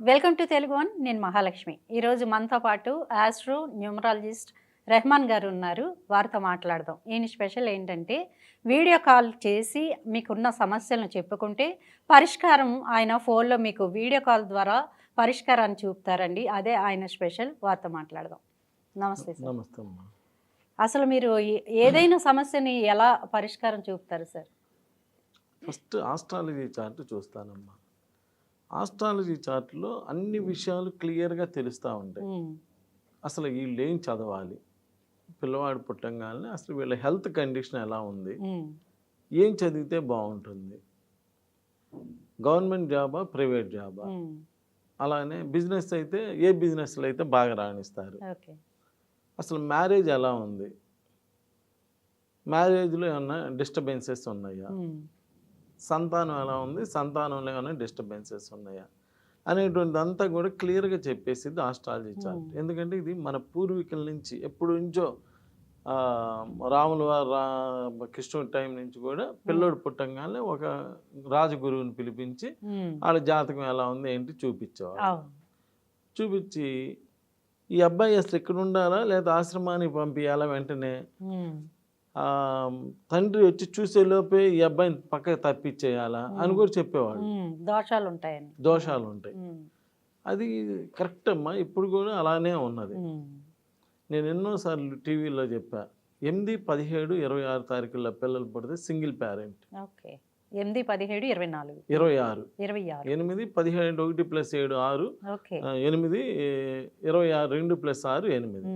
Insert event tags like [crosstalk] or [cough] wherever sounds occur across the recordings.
Welcome to Telugu one. నేను మహాలక్ష్మి. ఈరోజు మనతో పాటు ఆస్ట్రో న్యూమరాలజిస్ట్ రెహమాన్ గారు ఉన్నారు. వారితో మాట్లాడదాం. ఈయన స్పెషల్ ఏంటంటే వీడియో కాల్ చేసి మీకున్న సమస్యలను చెప్పుకుంటే పరిష్కారం ఆయన ఫోన్లో మీకు వీడియో కాల్ ద్వారా పరిష్కారాన్ని చూపుతారండి. అదే ఆయన స్పెషల్. వారితో మాట్లాడదాం. నమస్తే సార్. నమస్తే అమ్మా. అసలు మీరు ఏదైనా సమస్యని ఎలా పరిష్కారం చూపుతారు సార్? ఫస్ట్ ఆస్ట్రాలజీ చార్ట్ చూస్తానమ్మా. ఆస్ట్రాలజీ చార్ట్లో అన్ని విషయాలు క్లియర్గా తెలుస్తూ ఉంటాయి. ఉమ్, అసలు వీళ్ళు ఏం చదవాలి? పిల్లవాడు పుట్టంగానే అసలు వీళ్ళ హెల్త్ కండిషన్ ఎలా ఉంది? ఉమ్, ఏం చదివితే బాగుంటుంది? గవర్నమెంట్ జాబా ప్రైవేట్ జాబా? అలానే బిజినెస్ అయితే ఏ బిజినెస్లో అయితే బాగా రాణిస్తారు? అసలు మ్యారేజ్ ఎలా ఉంది? మ్యారేజ్లో ఏమన్నా డిస్టర్బెన్సెస్ ఉన్నాయా? సంతానం ఎలా ఉంది? సంతానంలో ఏమైనా డిస్టర్బెన్సెస్ ఉన్నాయా? అనేటువంటి అంతా కూడా క్లియర్గా చెప్పేసింది ఆస్ట్రాలజీ చార్ట్ Hmm. ఎందుకంటే ఇది మన పూర్వీకుల నుంచి ఎప్పుడు నుంచో రాముల వారు రా కృష్ణుడి టైం నుంచి కూడా పిల్లోడు పుట్టంగానే ఒక రాజగురువుని పిలిపించి ఉమ్, వాళ్ళ జాతకం ఎలా ఉంది ఏంటి చూపించేవాడు చూపించి ఈ అబ్బాయి అసలు ఇక్కడ ఉండాలా? లేదా ఆశ్రమానికి పంపించాలా వెంటనే? తండ్రి వచ్చి చూసే లోపే ఈ అబ్బాయిని పక్కకి తప్పించేయాలా అని కూడా చెప్పేవాడు దోషాలు ఉంటాయని దోషాలు ఉంటాయి అది కరెక్ట్ అమ్మా ఇప్పుడు కూడా అలానే ఉన్నది. నేను ఎన్నోసార్లు టీవీలో చెప్పా ఎనిమిది పదిహేడు ఇరవై ఆరు తారీఖుల్లో పిల్లలు పడితే సింగిల్ పేరెంట్. ఓకే. ఎనిమిది పదిహేడు ఇరవై నాలుగు. ఇరవై ఆరు. ఇరవై ఆరు. ఎనిమిది పదిహేడు ఒకటి ప్లస్ ఏడు ఆరు. ఎనిమిది ఇరవై ఆరు రెండు ప్లస్ ఆరు ఎనిమిది.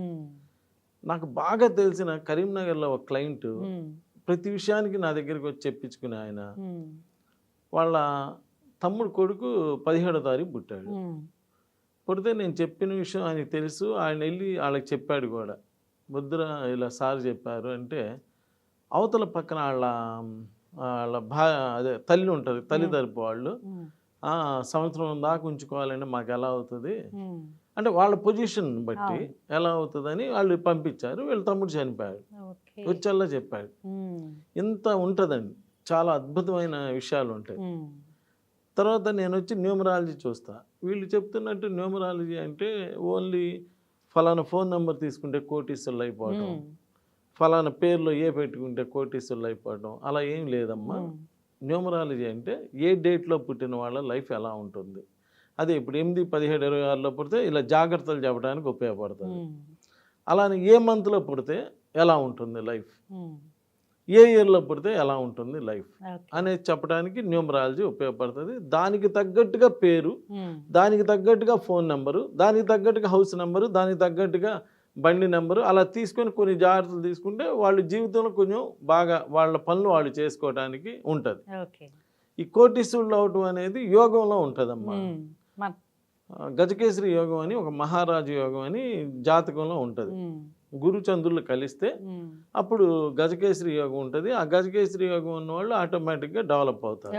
నాకు బాగా తెలిసిన కరీంనగర్లో ఒక క్లయింట్ ప్రతి విషయానికి నా దగ్గరికి వచ్చి చెప్పించుకునే ఆయన. వాళ్ళ తమ్ముడు కొడుకు పదిహేడో తారీఖు పుట్టాడు. పుడితే నేను చెప్పిన విషయం ఆయనకి తెలుసు. ఆయన వెళ్ళి వాళ్ళకి చెప్పాడు కూడా. ముద్ర ఇలా సార్ చెప్పారు అంటే అవతల పక్కన వాళ్ళ వాళ్ళ భా అదే తల్లి ఉంటుంది తల్లి తరపు వాళ్ళు. ఉమ్, "ఆ, సంవత్సరం దాకా ఉంచుకోవాలంటే మాకు ఎలా అవుతుంది? అంటే వాళ్ళ పొజిషన్ బట్టి. ఎలా అవుతుందని వాళ్ళు పంపించారు వీళ్ళ తమ్ముడు చనిపోయాడు. వచ్చేలా చెప్పాడు. ఇంత ఉంటుందండి. చాలా అద్భుతమైన విషయాలు ఉంటాయి. తర్వాత నేను వచ్చి న్యూమరాలజీ చూస్తా. వీళ్ళు చెప్తున్నట్టు న్యూమరాలజీ అంటే ఓన్లీ ఫలానా ఫోన్ నెంబర్ తీసుకుంటే కోటీసులు అయిపోవడం ఫలానా పేర్లో ఏ పెట్టుకుంటే కోటీసులు అయిపోవడం అలా ఏం లేదమ్మా. న్యూమరాలజీ అంటే ఏ డేట్లో పుట్టిన వాళ్ళ లైఫ్ ఎలా ఉంటుంది? అదే ఇప్పుడు ఎనిమిది పదిహేడు ఇరవై ఆరులో పుడితే ఇలా జాగ్రత్తలు చెప్పడానికి ఉపయోగపడుతుంది. అలానే ఏ మంత్లో పుడితే ఎలా ఉంటుంది లైఫ్? ఏ ఇయర్లో పుడితే ఎలా ఉంటుంది లైఫ్? అనేది చెప్పడానికి న్యూమరాలజీ ఉపయోగపడుతుంది. దానికి తగ్గట్టుగా పేరు దానికి తగ్గట్టుగా ఫోన్ నెంబరు దానికి తగ్గట్టుగా హౌస్ నెంబరు దానికి తగ్గట్టుగా బండి నెంబరు అలా తీసుకొని కొన్ని జాగ్రత్తలు తీసుకుంటే వాళ్ళు జీవితంలో కొంచెం బాగా వాళ్ళ పనులు వాళ్ళు చేసుకోవడానికి ఉంటుంది. ఈ కోటీశ్వరులు అవటం అనేది యోగంలో ఉంటుందమ్మా. గజకేసరి యోగం అని ఒక మహారాజు యోగం అని జాతకంలో ఉంటుంది. గురు చంద్రులు కలిస్తే అప్పుడు గజకేసరి యోగం ఉంటుంది. ఆ గజకేసరి యోగం ఉన్న వాళ్ళు ఆటోమేటిక్గా డెవలప్ అవుతారు.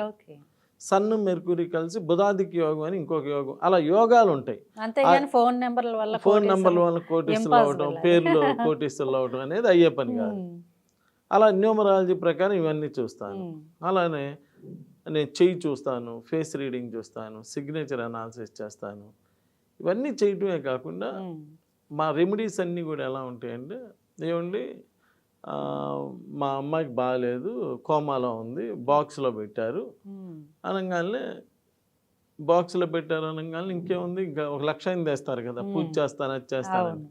సన్ను మెర్కురీ కలిసి బుధాదికి యోగం అని ఇంకొక యోగం. అలా యోగాలు ఉంటాయి. ఫోన్ నెంబర్ల వల్ల ఫోన్ నెంబర్ల వల్ల కోటీసులు Impossible. పేర్లు [laughs] కోటీసులు అవటం అనేది అయ్యే పని కాదు. అలా న్యూమరాలజీ ప్రకారం ఇవన్నీ చూస్తాను. అలానే నేను చెయ్యి చూస్తాను ఫేస్ రీడింగ్ చూస్తాను సిగ్నేచర్ అనాలిసిస్ చేస్తాను. ఇవన్నీ చేయటమే కాకుండా మా రెమెడీస్ అన్నీ కూడా ఎలా ఉంటాయంటే ఏమండి మా అమ్మాయికి బాగాలేదు కోమాలో ఉంది బాక్స్లో పెట్టారు. అనగానే బాక్స్లో పెట్టారు అనగానే ఇంకేముంది? ఇంకా ఒక లక్ష అయింది తెస్తారు కదా పూజ. చేస్తాను అది చేస్తాను అవును.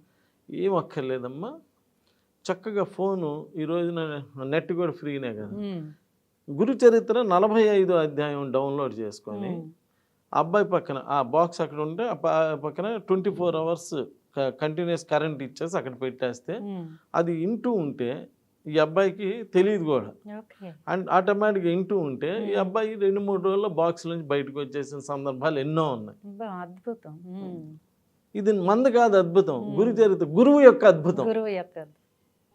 ఏం అక్కర్లేదమ్మా. చక్కగా ఫోను ఈ రోజున నెట్ కూడా ఫ్రీనే కదా. గురు చరిత్ర నలభై ఐదో అధ్యాయం డౌన్లోడ్ చేసుకొని అబ్బాయి పక్కన ఆ బాక్స్ అక్కడ ఉంటే పక్కన twenty four hours continuous current ఇచ్చేసి అక్కడ పెట్టేస్తే అది ఇంటూ ఉంటే ఈ అబ్బాయికి తెలియదు కూడా. అండ్ ఆటోమేటిక్గా ఇంటూ ఉంటే ఈ అబ్బాయి రెండు మూడు రోజుల్లో బాక్స్ నుంచి బయటకు వచ్చేసిన సందర్భాలు ఎన్నో ఉన్నాయి. అద్భుతం. ఇది మంద కాదు అద్భుతం. గురు చరిత్ర గురువు యొక్క అద్భుతం. గురువు యొక్క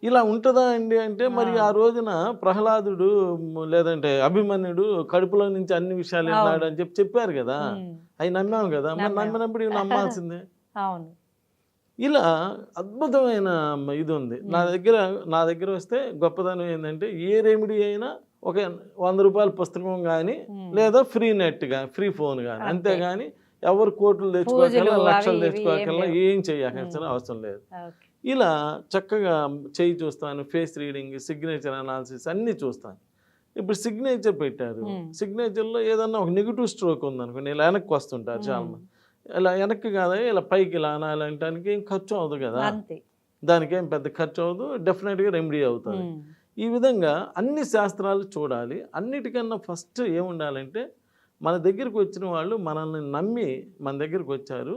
ఇలా ఉంటుందా అండి? అంటే మరి ఆ. రోజున ప్రహ్లాదుడు లేదంటే అభిమన్యుడు కడుపులో నుంచి అన్ని విషయాలు విన్నాడు అని చెప్పి చెప్పారు కదా? అవి నమ్మాం కదా? మరి నమ్మాం. నమ్మినప్పుడు ఇవి నమ్మాల్సిందే. [laughs] అవును. ఇలా అద్భుతమైన ఇది ఉంది. నా దగ్గర నా దగ్గర వస్తే గొప్పదనం ఏంటంటే ఏ రెమెడీ అయినా ఒక వంద రూపాయల పుస్తకం కానీ లేదా ఫ్రీ నెట్ కానీ ఫ్రీ ఫోన్ కానీ అంతే. అంతేగాని ఎవరు కోట్లు తెచ్చుకోకల్లా పూజలు లక్షలు తెచ్చుకోకల్లా ఏం చేయక్కర్సిన అవసరం లేదు. ఇలా చక్కగా చెయ్యి చూస్తాను ఫేస్ రీడింగ్ సిగ్నేచర్ అనాలిసిస్ అన్నీ చూస్తాను. ఇప్పుడు సిగ్నేచర్ పెట్టారు. సిగ్నేచర్లో ఏదన్నా ఒక నెగిటివ్ స్ట్రోక్ ఉందనుకోండి ఇలా వెనక్కి వస్తుంటారు చాలా ఇలా వెనక్కి కాదా ఇలా పైకి ఇలా అనాలంటానికి ఏం ఖర్చు అవ్వదు కదా. దానికి ఏం పెద్ద ఖర్చు అవ్వదు డెఫినెట్గా రెమెడీ అవుతుంది. ఈ విధంగా అన్ని శాస్త్రాలు చూడాలి. అన్నిటికన్నా ఫస్ట్ ఏముండాలంటే మన దగ్గరికి వచ్చిన వాళ్ళు మనల్ని నమ్మి మన దగ్గరికి వచ్చారు.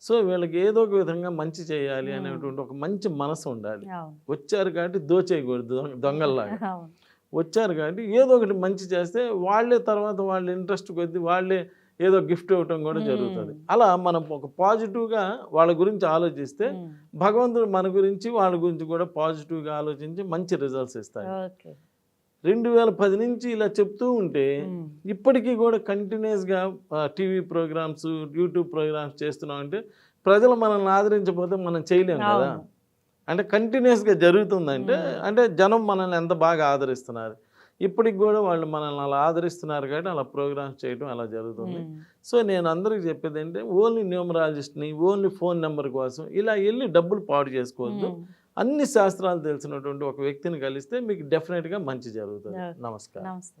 సో వీళ్ళకి ఏదో ఒక విధంగా మంచి చేయాలి. అనేటువంటి ఒక మంచి మనసు ఉండాలి. వచ్చారు కాబట్టి దోచేయకూడదు దొంగ- దొంగల్లాగా. వచ్చారు కాబట్టి ఏదో ఒకటి మంచి చేస్తే వాళ్ళే తర్వాత వాళ్ళ ఇంట్రెస్ట్ కొద్దీ వాళ్ళే ఏదో గిఫ్ట్ ఇవ్వటం కూడా. జరుగుతుంది. అలా మనం ఒక పాజిటివ్గా వాళ్ళ గురించి ఆలోచిస్తే. భగవంతుడు మన గురించి వాళ్ళ గురించి కూడా పాజిటివ్గా ఆలోచించి మంచి రిజల్ట్స్ ఇస్తాయి రెండు వేల పది నుంచి ఇలా చెప్తూ ఉంటే. ఇప్పటికీ కూడా కంటిన్యూస్గా టీవీ ప్రోగ్రామ్స్ యూట్యూబ్ ప్రోగ్రామ్స్ చేస్తున్నాం అంటే ప్రజలు మనల్ని ఆదరించకపోతే మనం చేయలేం కదా. అంటే కంటిన్యూస్గా జరుగుతుందంటే. అంటే జనం మనల్ని ఎంత బాగా ఆదరిస్తున్నారు ఇప్పటికి కూడా వాళ్ళు మనల్ని అలా ఆదరిస్తున్నారు కాబట్టి అలా ప్రోగ్రామ్స్ చేయడం అలా జరుగుతుంది. సో నేను అందరికీ చెప్పేది ఏంటంటే ఓన్లీ న్యూమరాలజిస్ట్ని ఓన్లీ ఫోన్ నెంబర్ కోసం ఇలా వెళ్ళి డబ్బులు పాడు చేసుకోవద్దు. అన్ని శాస్త్రాలు తెలిసినటువంటి ఒక వ్యక్తిని కలిస్తే మీకు డెఫినెట్గా మంచి జరుగుతుంది. నమస్కారం. నమస్తే.